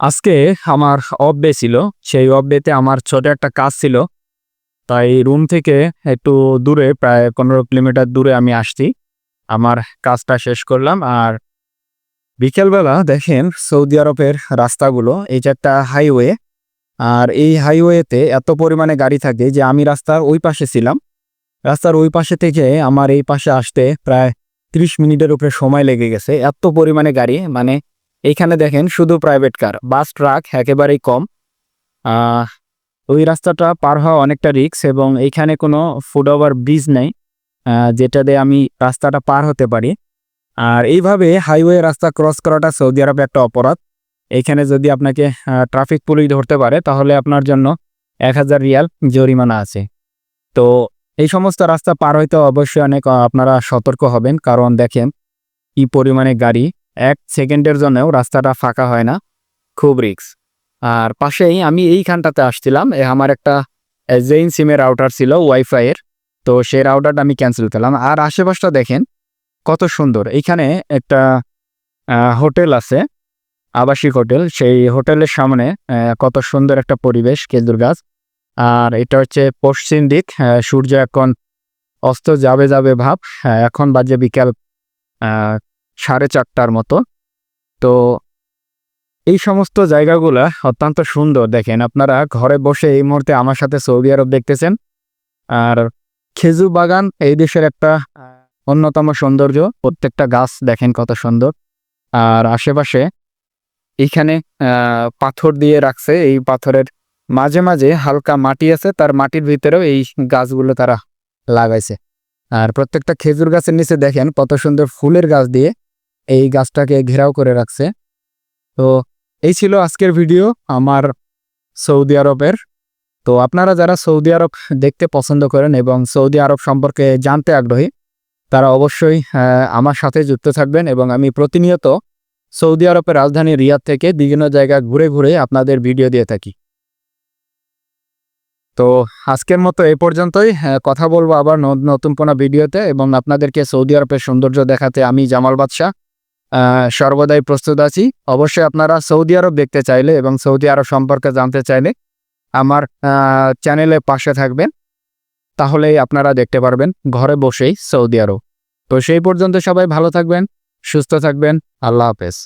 আজকে আমার off day ছিল, সেই অফ আমার ছোট একটা কাজ ছিল। তাই রুম থেকে একটু দূরে, প্রায় পনেরো কিলোমিটার দূরে আমি আসছি। আমার কাজটা শেষ করলাম আর বিকেলবেলা দেখেন সৌদি আরবের রাস্তাগুলো, এই যে একটা হাইওয়ে আর এই হাইওয়েতে এত পরিমাণে গাড়ি থাকে যে আমি রাস্তার ওই পাশে ছিলাম। রাস্তার ওই পাশে থেকে আমার এই পাশে আসতে প্রায় ত্রিশ মিনিটের উপরে সময় লেগে গেছে। এত পরিমাণে গাড়ি মানে এইখানে দেখেন শুধু প্রাইভেট কার বাস ট্রাক একেবারেই কম। ওই রাস্তাটা পার হওয়া অনেকটা রিক্স এবং এইখানে কোনো ফুট ওভার ব্রিজ নেই যেটা দিয়ে আমি রাস্তাটা পার হতে পারি। আর এইভাবে হাইওয়ে রাস্তা ক্রস করাটা সৌদি আরবে একটা অপরাধ। এইখানে যদি আপনাকে ট্রাফিক পুলিশ ধরতে পারে, তাহলে আপনার জন্য এক হাজার রিয়াল জরিমানা আছে। তো এই সমস্ত রাস্তা পার হইতে অবশ্যই অনেক আপনারা সতর্ক হবেন। কারণ দেখেন, কি পরিমাণে গাড়ি এক সেকেন্ডের জন্যও রাস্তাটা ফাঁকা হয় না, খুব রিক্স আর পাশেই আমি এইখানটাতে আসছিলাম, এ আমার একটা জেইন সিমের রাউটার ছিল ওয়াইফাইয়ের তো সেই রাউটারটা আমি ক্যান্সেল করলাম। আর আশেপাশটা দেখেন, কত সুন্দর। এইখানে একটা হোটেল আছে, আবাসিক হোটেল। সেই হোটেলের সামনে কত সুন্দর একটা পরিবেশ খেজুর গাছ। আর এটা হচ্ছে পশ্চিম দিক সূর্য এখন অস্ত যাবে যাবে ভাব এখন বাজে বিকাল সাড়ে চারটার মতো। তো এই সমস্ত জায়গাগুলা অত্যন্ত সুন্দর। দেখেন আপনারা ঘরে বসে এই মুহূর্তে আমার সাথে সৌদি আরব দেখতেছেন। আর খেজুর বাগান এই দেশের একটা অন্যতম সৌন্দর্য। প্রত্যেকটা গাছ দেখেন কত সুন্দর। আর আশেপাশে এইখানে পাথর দিয়ে রাখছে। এই পাথরের মাঝে মাঝে হালকা মাটি আছে। তার মাটির ভিতরেও এই গাছগুলো তারা লাগাইছে। আর প্রত্যেকটা খেজুর গাছের নিচে দেখেন কত সুন্দর ফুলের গাছ দিয়ে এই গাছটাকে ঘেরাও করে রাখছে। তো এই ছিল আজকের ভিডিও আমার সৌদি আরবের। তো আপনারা যারা সৌদি আরব দেখতে পছন্দ করেন এবং সৌদি আরব সম্পর্কে জানতে আগ্রহী, তারা অবশ্যই আমার সাথে যুক্ত থাকবেন এবং আমি প্রতিনিয়ত সৌদি আরবের রাজধানী রিয়াদ থেকে বিভিন্ন জায়গা ঘুরে ঘুরে আপনাদের ভিডিও দিয়ে থাকি। তো আজকের মতো এই পর্যন্তই কথা বলব আবার নতুন কোনো ভিডিওতে এবং আপনাদেরকে সৌদি আরবের সৌন্দর্য দেখাতে আমি জামাল বাদশাহ। সর্বদাই প্রস্তুত আছি। অবশ্যই আপনারা সৌদি আরব দেখতে চাইলে এবং সৌদি আরব সম্পর্কে জানতে চাইলে আমার চ্যানেলে পাশে থাকবেন। তাহলেই আপনারা দেখতে পারবেন ঘরে বসেই সৌদি আরব। তো সেই পর্যন্ত সবাই ভালো থাকবেন, সুস্থ থাকবেন। আল্লাহ হাফেজ।